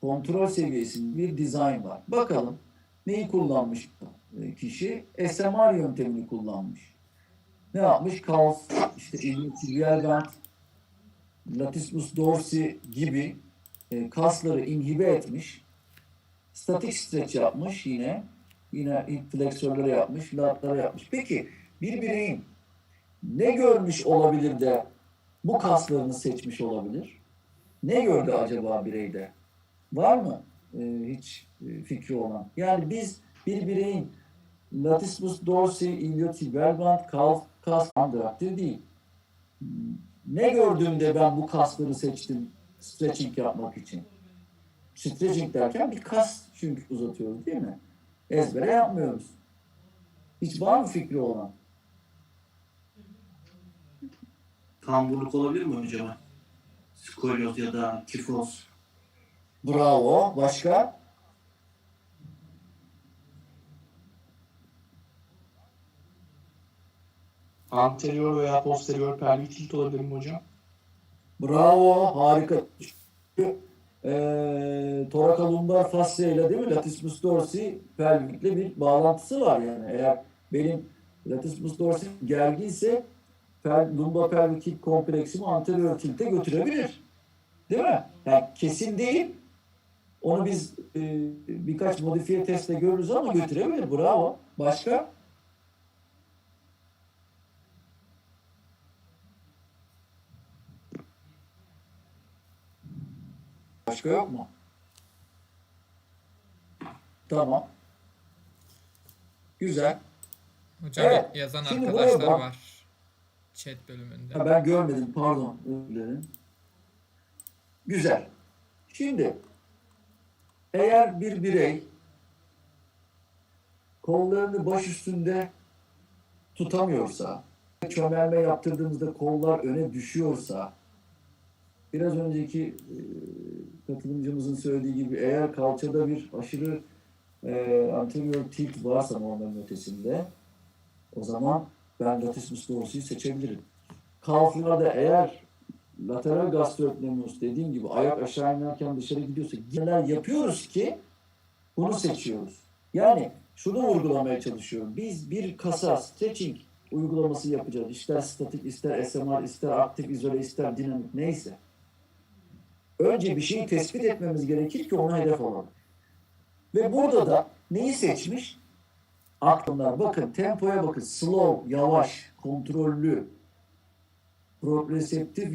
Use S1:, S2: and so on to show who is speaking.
S1: kontrol seviyesinde bir dizayn var. Bakalım neyi kullanmış e, kişi? SMR yöntemini kullanmış. Ne yapmış? Calf, işte band, latissimus dorsi gibi e, kasları inhibe etmiş. Statik stretch yapmış yine. Yine ilk fleksörlere yapmış, latlara yapmış. Peki bir bireyin ne görmüş olabilir de bu kaslarını seçmiş olabilir? Ne gördü acaba bireyde? Var mı e, hiç e, fikri olan? Yani biz bir bireyin latissimus dorsi, iliotibial band, kalf, kas andraktir değil. Ne gördüğümde ben bu kasları seçtim stretching yapmak için? Stretching derken bir kas çünkü uzatıyoruz değil mi? Ezbere yapmıyoruz. Hiç var mı fikri olan?
S2: Kamburluk olabilir mi hocam? Skolyoz ya da kifoz.
S1: Bravo. Başka?
S3: Anterior veya posterior pelvik tilt olabilir mi hocam?
S1: Bravo. Harika. Eee torakalumbar fasciayla değil mi? Latissimus dorsi pelvikle bir bağlantısı var yani. Eğer benim latissimus dorsi gerginse pel, lumbar pelvik tilt kompleksimi anterior tilte götürebilir. Değil mi? Yani kesin değil. Onu biz e, birkaç modifiye testle görürüz ama götürebilir. Bravo. Başka? Başka yok mu? Tamam. Güzel.
S4: Hocam
S1: Evet,
S4: yazan
S1: şimdi
S4: arkadaşlar
S1: bak.
S4: var. Chat bölümünde.
S1: Ha, ben görmedim pardon. Güzel. Şimdi eğer bir birey kollarını baş üstünde tutamıyorsa, çömelme yaptırdığımızda kollar öne düşüyorsa, biraz önceki e, katılımcımızın söylediği gibi eğer kalçada bir aşırı e, anterior tilt varsa normalin ötesinde, o zaman ben latissimus dorsi'yi seçebilirim. Kalflarda eğer lateral gastrocnemius dediğim gibi ayak aşağı inerken dışarı gidiyorsa neler yapıyoruz ki bunu seçiyoruz. Yani şunu vurgulamaya çalışıyorum. Biz bir kasa stretching uygulaması yapacağız. İster statik, ister SMR, ister aktif izole, ister dinamik neyse. Önce bir şeyi tespit etmemiz gerekir ki ona hedef olalım. Ve burada da neyi seçmiş? Aklımlar bakın tempoya bakın. Slow, yavaş, kontrollü, proprioceptif yön